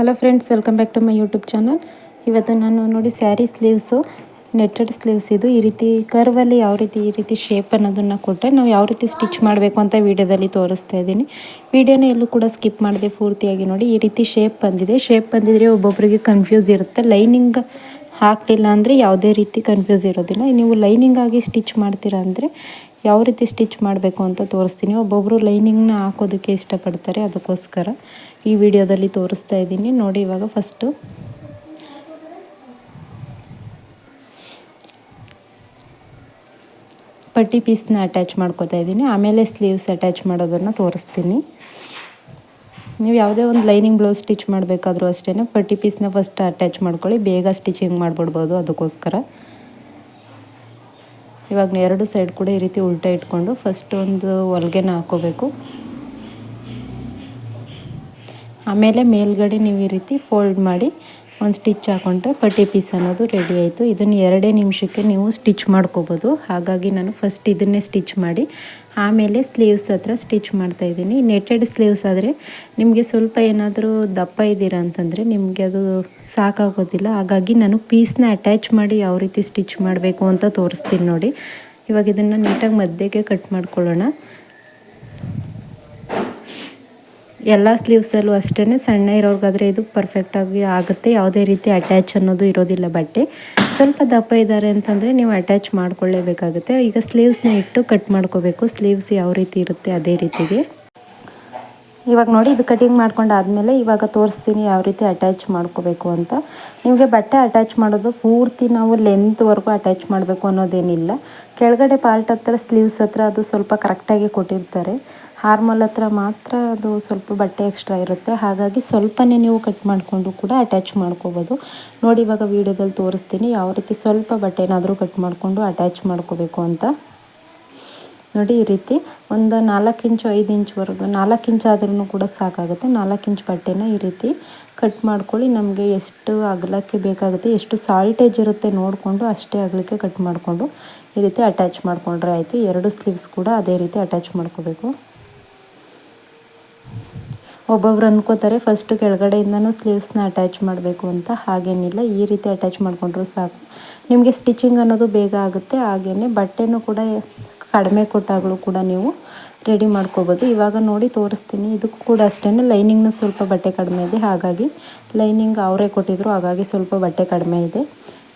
Hello friends welcome back to my YouTube channel ಇವತ್ತು ನಾನು ನೋಡಿ ಸ್ಯಾರಿ ಸ್ಲೀವ್ಸು ನೆಟ್ಟೆಡ್ ಸ್ಲೀವ್ಸ್ ಇದು. ಈ ರೀತಿ ಕರ್ವಲ್ಲಿ ಯಾವ ರೀತಿ, ಈ ರೀತಿ ಶೇಪ್ ಅನ್ನೋದನ್ನು ಕೊಟ್ಟರೆ ನಾವು ಯಾವ ರೀತಿ ಸ್ಟಿಚ್ ಮಾಡಬೇಕು ಅಂತ ವೀಡಿಯೋದಲ್ಲಿ ತೋರಿಸ್ತಾ ಇದ್ದೀನಿ. ವೀಡಿಯೋನ ಎಲ್ಲೂ ಕೂಡ ಸ್ಕಿಪ್ ಮಾಡಿದೆ ಪೂರ್ತಿಯಾಗಿ ನೋಡಿ, ಈ ರೀತಿ ಶೇಪ್ ಬಂದಿದೆ. ಶೇಪ್ ಬಂದಿದ್ರೆ ಒಬ್ಬೊಬ್ಬರಿಗೆ ಕನ್ಫ್ಯೂಸ್ ಇರುತ್ತೆ. ಲೈನಿಂಗ್ ಹಾಕಲಿಲ್ಲ ಅಂದರೆ ಯಾವುದೇ ರೀತಿ ಕನ್ಫ್ಯೂಸ್ ಇರೋದಿಲ್ಲ. ನೀವು ಲೈನಿಂಗ್ ಆಗಿ ಸ್ಟಿಚ್ ಮಾಡ್ತೀರಾ ಅಂದರೆ ಯಾವ ರೀತಿ ಸ್ಟಿಚ್ ಮಾಡಬೇಕು ಅಂತ ತೋರಿಸ್ತೀನಿ. ಒಬ್ಬೊಬ್ಬರು ಲೈನಿಂಗ್ನ ಹಾಕೋದಕ್ಕೆ ಇಷ್ಟಪಡ್ತಾರೆ. ಅದಕ್ಕೋಸ್ಕರ ಈ ವಿಡಿಯೋದಲ್ಲಿ ತೋರಿಸ್ತಾ ಇದ್ದೀನಿ. ನೋಡಿ ಇವಾಗ ಫಸ್ಟು. ಪಟ್ಟಿ ಪೀಸ್ನ ಅಟ್ಯಾಚ್ ಮಾಡ್ಕೋತಾ ಇದ್ದೀನಿ. ಆಮೇಲೆ ಸ್ಲೀವ್ಸ್ ಅಟ್ಯಾಚ್ ಮಾಡೋದನ್ನು ತೋರಿಸ್ತೀನಿ. ನೀವು ಯಾವುದೇ ಒಂದು ಲೈನಿಂಗ್ ಬ್ಲೌಸ್ ಸ್ಟಿಚ್ ಮಾಡಬೇಕಾದ್ರೂ ಅಷ್ಟೇ ಪಟ್ಟಿ ಪೀಸ್ನ ಫಸ್ಟ್ ಅಟ್ಯಾಚ್ ಮಾಡ್ಕೊಳ್ಳಿ. ಬೇಗ ಸ್ಟಿಚಿಂಗ್ ಮಾಡಿಬಿಡ್ಬೋದು. ಅದಕ್ಕೋಸ್ಕರ. ಇವಾಗ ಎರಡು ಸೈಡ್ ಕೂಡ ಈ ರೀತಿ ಉಲ್ಟಾ ಇಟ್ಕೊಂಡು ಫಸ್ಟ್ ಒಂದು ಹೊಲ್ಗೆನ ಹಾಕೋಬೇಕು. ಆಮೇಲೆ ಮೇಲ್ಗಡೆ ನೀವು ಈ ರೀತಿ ಫೋಲ್ಡ್ ಮಾಡಿ ಒಂದು ಸ್ಟಿಚ್ ಹಾಕೊಂಡ್ರೆ ಪಟ್ಟಿ ಪೀಸ್ ಅನ್ನೋದು ರೆಡಿ ಆಯಿತು. ಇದನ್ನು ಎರಡೇ ನಿಮಿಷಕ್ಕೆ ನೀವು ಸ್ಟಿಚ್ ಮಾಡ್ಕೋಬೋದು. ಹಾಗಾಗಿ ನಾನು ಫಸ್ಟ್ ಇದನ್ನೇ ಸ್ಟಿಚ್ ಮಾಡಿ ಆಮೇಲೆ ಸ್ಲೀವ್ಸ್ ಹತ್ರ ಸ್ಟಿಚ್ ಮಾಡ್ತಾಯಿದ್ದೀನಿ ನೆಟೆಡ್ ಸ್ಲೀವ್ಸ್ ಆದರೆ ನಿಮಗೆ ಸ್ವಲ್ಪ ಏನಾದರೂ ದಪ್ಪ ಇದ್ದೀರಾ ಅಂತಂದರೆ ನಿಮಗೆ ಅದು ಸಾಕಾಗೋದಿಲ್ಲ. ಹಾಗಾಗಿ ನಾನು ಪೀಸ್ನ ಅಟ್ಯಾಚ್ ಮಾಡಿ ಯಾವ ರೀತಿ ಸ್ಟಿಚ್ ಮಾಡಬೇಕು ಅಂತ ತೋರಿಸ್ತೀನಿ ನೋಡಿ. ಇವಾಗ ಇದನ್ನು ನೀಟಾಗಿ ಮಧ್ಯಕ್ಕೆ ಕಟ್ ಮಾಡ್ಕೊಳ್ಳೋಣ. ಎಲ್ಲ ಸ್ಲೀವ್ಸಲ್ಲೂ ಅಷ್ಟೇ ಸಣ್ಣ ಇರೋರ್ಗಾದರೆ ಇದು ಪರ್ಫೆಕ್ಟಾಗಿ ಆಗುತ್ತೆ. ಯಾವುದೇ ರೀತಿ ಅಟ್ಯಾಚ್ ಅನ್ನೋದು ಇರೋದಿಲ್ಲ ಬಟ್ಟೆ. ಸ್ವಲ್ಪ ದಪ್ಪ ಇದ್ದಾರೆ ಅಂತಂದರೆ ನೀವು ಅಟ್ಯಾಚ್ ಮಾಡ್ಕೊಳ್ಳೇಬೇಕಾಗುತ್ತೆ. ಈಗ ಸ್ಲೀವ್ಸ್ನ ಇಟ್ಟು ಕಟ್ ಮಾಡ್ಕೋಬೇಕು. ಸ್ಲೀವ್ಸ್ ಯಾವ ರೀತಿ ಇರುತ್ತೆ ಅದೇ ರೀತಿಗೆ. ಇವಾಗ ನೋಡಿ, ಇದು ಕಟಿಂಗ್ ಮಾಡ್ಕೊಂಡು ಆದಮೇಲೆ ಇವಾಗ ತೋರಿಸ್ತೀನಿ ಯಾವ ರೀತಿ ಅಟ್ಯಾಚ್ ಮಾಡ್ಕೋಬೇಕು ಅಂತ. ನಿಮಗೆ ಬಟ್ಟೆ ಅಟ್ಯಾಚ್ ಮಾಡೋದು ಪೂರ್ತಿ ನಾವು ಲೆಂತ್ವರೆಗೂ ಅಟ್ಯಾಚ್ ಮಾಡಬೇಕು ಅನ್ನೋದೇನಿಲ್ಲ. ಕೆಳಗಡೆ ಪಾರ್ಟ್ ಹತ್ರ ಸ್ಲೀವ್ಸ್ ಹತ್ರ ಅದು ಸ್ವಲ್ಪ ಕರೆಕ್ಟಾಗಿ ಕೊಟ್ಟಿರ್ತಾರೆ. ಹಾರ್ಮಲ್ ಹತ್ರ ಮಾತ್ರ ಅದು ಸ್ವಲ್ಪ ಬಟ್ಟೆ ಎಕ್ಸ್ಟ್ರಾ ಇರುತ್ತೆ. ಹಾಗಾಗಿ ಸ್ವಲ್ಪನೇ ನೀವು ಕಟ್ ಮಾಡಿಕೊಂಡು ಕೂಡ ಅಟ್ಯಾಚ್ ಮಾಡ್ಕೋಬೋದು. ನೋಡಿ ಇವಾಗ ವೀಡಿಯೋದಲ್ಲಿ ತೋರಿಸ್ತೀನಿ ಯಾವ ರೀತಿ ಸ್ವಲ್ಪ ಬಟ್ಟೆನಾದರೂ ಕಟ್ ಮಾಡಿಕೊಂಡು ಅಟ್ಯಾಚ್ ಮಾಡ್ಕೋಬೇಕು ಅಂತ. ನೋಡಿ ಈ ರೀತಿ ಒಂದು ನಾಲ್ಕು ಇಂಚು, ಐದು ಇಂಚ್ವರೆಗೂ ನಾಲ್ಕು ಇಂಚ್ ಆದ್ರೂ ಕೂಡ ಸಾಕಾಗುತ್ತೆ. ನಾಲ್ಕು ಇಂಚ್ ಬಟ್ಟೆನ ಈ ರೀತಿ ಕಟ್ ಮಾಡ್ಕೊಳ್ಳಿ. ನಮಗೆ ಎಷ್ಟು ಅಗಲಕ್ಕೆ ಬೇಕಾಗುತ್ತೆ, ಎಷ್ಟು ಸಾಲ್ಟೇಜ್ ಇರುತ್ತೆ ನೋಡಿಕೊಂಡು ಅಷ್ಟೇ ಅಗಲಕ್ಕೆ ಕಟ್ ಮಾಡಿಕೊಂಡು ಈ ರೀತಿ ಅಟ್ಯಾಚ್ ಮಾಡಿಕೊಂಡ್ರೆ ಆಯಿತು. ಎರಡು ಸ್ಲೀವ್ಸ್ ಕೂಡ ಅದೇ ರೀತಿ ಅಟ್ಯಾಚ್ ಮಾಡ್ಕೋಬೇಕು. ಒಬ್ಬೊಬ್ರು ಅನ್ಕೋತಾರೆ ಫಸ್ಟು ಕೆಳಗಡೆಯಿಂದನೂ ಸ್ಲೀವ್ಸ್ನ ಅಟ್ಯಾಚ್ ಮಾಡಬೇಕು ಅಂತ. ಹಾಗೇನಿಲ್ಲ, ಈ ರೀತಿ ಅಟ್ಯಾಚ್ ಮಾಡಿಕೊಂಡ್ರು ಸಾಕು. ನಿಮಗೆ ಸ್ಟಿಚಿಂಗ್ ಅನ್ನೋದು ಬೇಗ ಆಗುತ್ತೆ ಹಾಗೆಯೇ ಬಟ್ಟೆನೂ ಕೂಡ ಕಡಿಮೆ ಕೊಟ್ಟಾಗಲೂ ಕೂಡ ನೀವು ರೆಡಿ ಮಾಡ್ಕೋಬೋದು. ಇವಾಗ ನೋಡಿ ತೋರಿಸ್ತೀನಿ, ಇದಕ್ಕೂ ಕೂಡ ಅಷ್ಟೇ ಲೈನಿಂಗ್ನ ಸ್ವಲ್ಪ ಬಟ್ಟೆ ಕಡಿಮೆ ಇದೆ, ಹಾಗಾಗಿ ಲೈನಿಂಗ್ ಅವರೇ ಕೊಟ್ಟಿದ್ರು, ಹಾಗಾಗಿ ಸ್ವಲ್ಪ ಬಟ್ಟೆ ಕಡಿಮೆ ಇದೆ.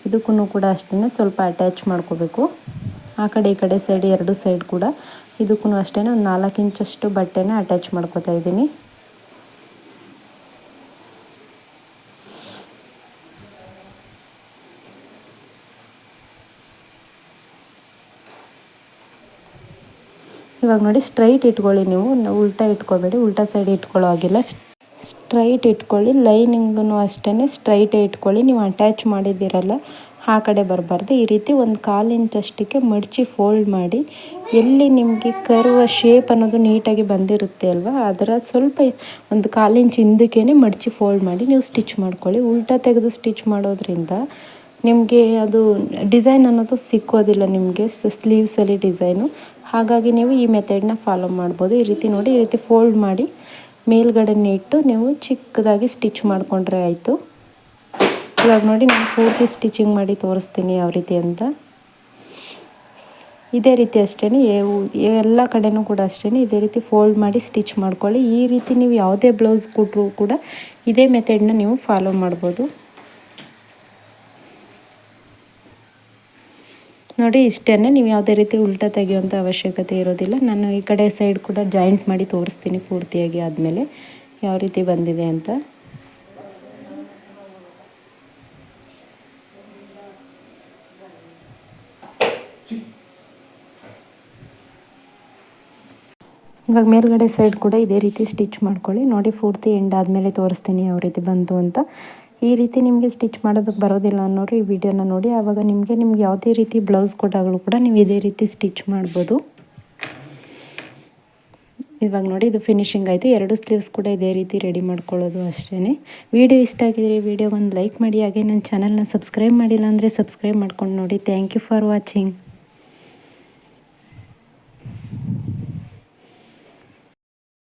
ಇದಕ್ಕೂ ಕೂಡ ಅಷ್ಟೇ ಸ್ವಲ್ಪ ಅಟ್ಯಾಚ್ ಮಾಡ್ಕೋಬೇಕು. ಆ ಕಡೆ, ಈ ಕಡೆ ಸೈಡ್ ಎರಡು ಸೈಡ್ ಕೂಡ. ಇದಕ್ಕೂ ಅಷ್ಟೇ ಒಂದು ನಾಲ್ಕು ಇಂಚಷ್ಟು ಬಟ್ಟೆನ ಅಟ್ಯಾಚ್ ಮಾಡ್ಕೋತಾ ಇದ್ದೀನಿ. ಇವಾಗ ನೋಡಿ ಸ್ಟ್ರೈಟ್ ಇಟ್ಕೊಳ್ಳಿ ನೀವು. ಉಲ್ಟಾ ಇಟ್ಕೋಬೇಡಿ. ಉಲ್ಟಾ ಸೈಡ್ ಇಟ್ಕೊಳ್ಳೋ ಹಾಗಿಲ್ಲ. ಸ್ಟ್ರೈಟ್ ಇಟ್ಕೊಳ್ಳಿ. ಲೈನಿಂಗೂ ಅಷ್ಟೇ ಸ್ಟ್ರೈಟೇ ಇಟ್ಕೊಳ್ಳಿ. ನೀವು ಅಟ್ಯಾಚ್ ಮಾಡಿದ್ದೀರಲ್ಲ, ಆ ಕಡೆ ಬರಬಾರ್ದು. ಈ ರೀತಿ ಒಂದು ಕಾಲು ಇಂಚಷ್ಟಕ್ಕೆ ಮಡಚಿ ಫೋಲ್ಡ್ ಮಾಡಿ, ಎಲ್ಲಿ ನಿಮಗೆ ಕರುವ ಶೇಪ್ ಅನ್ನೋದು ನೀಟಾಗಿ ಬಂದಿರುತ್ತೆ ಅಲ್ವಾ, ಅದರ ಸ್ವಲ್ಪ ಒಂದು ಕಾಲು ಇಂಚ್ ಹಿಂದಕ್ಕೇ ಮಡಚಿ ಫೋಲ್ಡ್ ಮಾಡಿ ನೀವು ಸ್ಟಿಚ್ ಮಾಡ್ಕೊಳ್ಳಿ. ಉಲ್ಟಾ ತೆಗೆದು ಸ್ಟಿಚ್ ಮಾಡೋದ್ರಿಂದ ನಿಮಗೆ ಅದು ಡಿಸೈನ್ ಅನ್ನೋದು ಸಿಕ್ಕೋದಿಲ್ಲ ನಿಮಗೆ. ಸ್ಲೀವ್ಸಲ್ಲಿ ಡಿಸೈನು ಹಾಗಾಗಿ ನೀವು ಈ ಮೆಥಡ್ನ ಫಾಲೋ ಮಾಡ್ಬೋದು. ಈ ರೀತಿ ನೋಡಿ, ಈ ರೀತಿ ಫೋಲ್ಡ್ ಮಾಡಿ ಮೇಲ್ಗಡೆ ಇಟ್ಟು ನೀವು ಚಿಕ್ಕದಾಗಿ ಸ್ಟಿಚ್ ಮಾಡಿಕೊಂಡ್ರೆ ಆಯಿತು. ಇವಾಗ ನೋಡಿ, ನಾನು ಪೂರ್ತಿ ಸ್ಟಿಚಿಂಗ್ ಮಾಡಿ ತೋರಿಸ್ತೀನಿ ಯಾವ ರೀತಿ ಅಂತ. ಇದೇ ರೀತಿ ಅಷ್ಟೇ ಎಲ್ಲ ಕಡೆನೂ ಕೂಡ ಅಷ್ಟೇ ಇದೇ ರೀತಿ ಫೋಲ್ಡ್ ಮಾಡಿ ಸ್ಟಿಚ್ ಮಾಡ್ಕೊಳ್ಳಿ. ಈ ರೀತಿ ನೀವು ಯಾವುದೇ ಬ್ಲೌಸ್ ಕೊಟ್ಟರು ಕೂಡ ಇದೇ ಮೆಥಡ್ನ ನೀವು ಫಾಲೋ ಮಾಡ್ಬೋದು. ನೋಡಿ ಇಷ್ಟೇ ನೀವು ಯಾವುದೇ ರೀತಿ ಉಲ್ಟಾ ತೆಗೆಯುವಂಥ ಅವಶ್ಯಕತೆ ಇರೋದಿಲ್ಲ. ನಾನು ಈ ಕಡೆ ಸೈಡ್ ಕೂಡ ಜಾಯಿಂಟ್ ಮಾಡಿ ತೋರಿಸ್ತೀನಿ ಪೂರ್ತಿಯಾಗಿ ಆದಮೇಲೆ ಯಾವ ರೀತಿ ಬಂದಿದೆ ಅಂತ. ಇವಾಗ ಮೇಲ್ಗಡೆ ಸೈಡ್ ಕೂಡ ಇದೇ ರೀತಿ ಸ್ಟಿಚ್ ಮಾಡ್ಕೊಳ್ಳಿ. ನೋಡಿ, ಪೂರ್ತಿ ಎಂಡ್ ಆದಮೇಲೆ ತೋರಿಸ್ತೀನಿ ಯಾವ ರೀತಿ ಬಂತು ಅಂತ. ಈ ರೀತಿ ನಿಮಗೆ ಸ್ಟಿಚ್ ಮಾಡೋದಕ್ಕೆ ಬರೋದಿಲ್ಲ ಅನ್ನೋರು ಈ ವಿಡಿಯೋನ ನೋಡಿ. ಆವಾಗ ನಿಮಗೆ ನಿಮ್ಗೆ ಯಾವುದೇ ರೀತಿ ಬ್ಲೌಸ್ ಕೊಟ್ಟಾಗಲೂ ಕೂಡ ನೀವು ಇದೇ ರೀತಿ ಸ್ಟಿಚ್ ಮಾಡ್ಬೋದು. ಇವಾಗ ನೋಡಿ ಇದು ಫಿನಿಶಿಂಗ್ ಆಯಿತು. ಎರಡು ಸ್ಲೀವ್ಸ್ ಕೂಡ ಇದೇ ರೀತಿ ರೆಡಿ ಮಾಡ್ಕೊಳ್ಳೋದು ಅಷ್ಟೇ ವಿಡಿಯೋ ಇಷ್ಟ ಆಗಿದ್ರೆ ವಿಡಿಯೋಗೊಂದು ಲೈಕ್ ಮಾಡಿ. ಹಾಗೆ ನನ್ನ ಚಾನಲ್ನ ಸಬ್ಸ್ಕ್ರೈಬ್ ಮಾಡಿಲ್ಲ ಅಂದರೆ ಸಬ್ಸ್ಕ್ರೈಬ್ ಮಾಡ್ಕೊಂಡು ನೋಡಿ. Thank you for watching